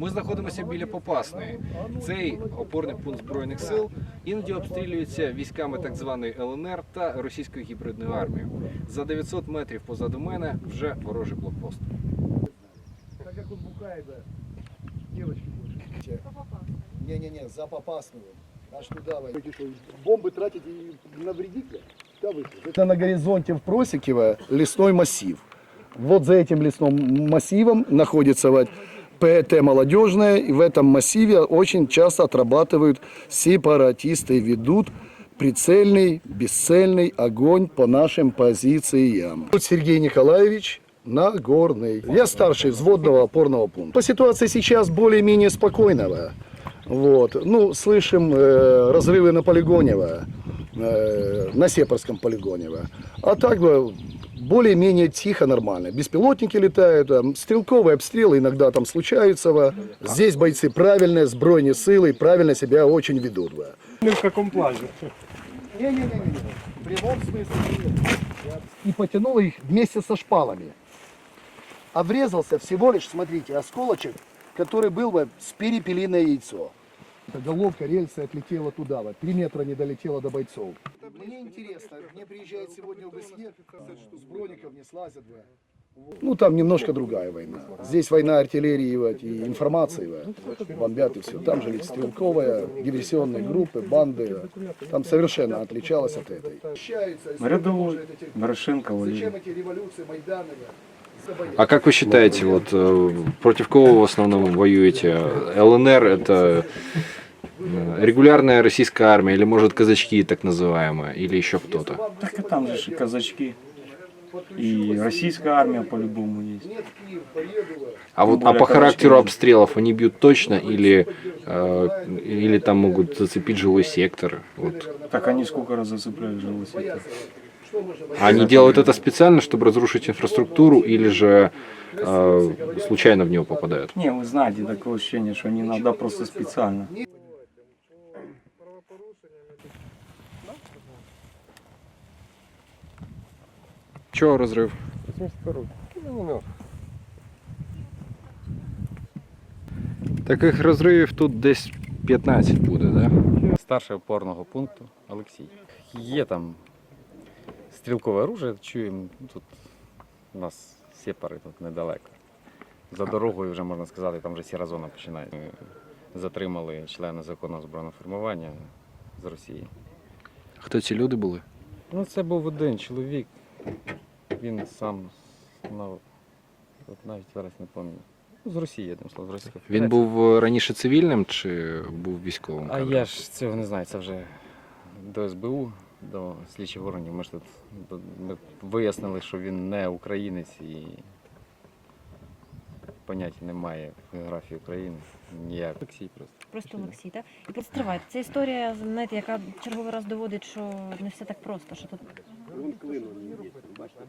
Ми знаходимося біля Попасної. Цей опорний пункт збройних сил іноді обстрілюється військами так званої ЛНР та російською гібридною армією. За 900 метрів позаду мене вже ворожий блокпост. Так как он бухает, да. Девочки больше. Не-не-не, за попасную. Аж туда вы. Бомбы тратите и навредите? Да вы. Это на горизонте в Просекево лесной массив. Вот за этим лесным массивом находится вот ПЭТ молодежная. И в этом массиве очень часто отрабатывают сепаратисты, ведут прицельный, бесцельный огонь по нашим позициям. Тут Сергей Николаевич Нагорный. Я старший взводного опорного пункта. По ситуации сейчас более-менее спокойного. Вот. Ну, слышим э, разрывы на полигоне, э, на Сепарском полигоне. А так э, более-менее тихо, нормально. Беспилотники летают, там, стрелковые обстрелы иногда там случаются. во. Здесь бойцы правильные, сбройные силы, правильно себя очень ведут. во. Ну, в каком плане? Не-не-не, в прямом смысле. И потянул их вместе со шпалами. А врезался всего лишь, смотрите, осколочек, который был бы с перепелиное яйцо. Головка рельсы отлетела туда, вот, три метра не долетела до бойцов. Мне интересно, мне приезжает сегодня ОБСЕ, с броников не слазят. да. Ну, там немножко другая война. Здесь война артиллерии вот, и информации. вот. Бомбят и все. Там же ведь стрелковая, диверсионные группы, банды. Там совершенно отличалось от этой. Рядовой, Дорошенко, Зачем эти революции, Майданы? А как вы считаете, вот э, против кого в основном воюете? ЛНР это регулярная российская армия или может казачки так называемые или еще кто-то? Так и там же казачки. И российская армия по-любому есть. А вот а по характеру обстрелов они бьют точно или э, или там могут зацепить жилой сектор? Вот. Так они сколько раз зацепляли жилой сектор. А Они делают это специально, чтобы разрушить инфраструктуру или же э, случайно в него попадают? Не, вы знаете, такое ощущение, что они иногда просто специально. Чого розрив? Таких розривів тут десь 15 буде, да? старший опорного пункту Олексій. Є там стрілкове оружие, чуємо тут у нас сепари тут недалеко. За дорогою вже можна сказати, там вже сіра зона починає. Ми затримали члена законного збройного формування з Росії. Хто ці люди були? Ну, це був один чоловік. Він сам на от навіть зараз не пам'ятаю. Ну, з Росії, одним словом, з Російської Він був е, раніше цивільним чи був військовим? А кадром? я ж цього не знаю, це вже до СБУ, до слідчих органів. Ми ж тут ми вияснили, що він не українець і поняття немає в географії України. Ніяк. Олексій просто. Просто Олексій, так? І постривайте. Це історія, знаєте, яка черговий раз доводить, що не все так просто, що тут Он клин не є. Бачите?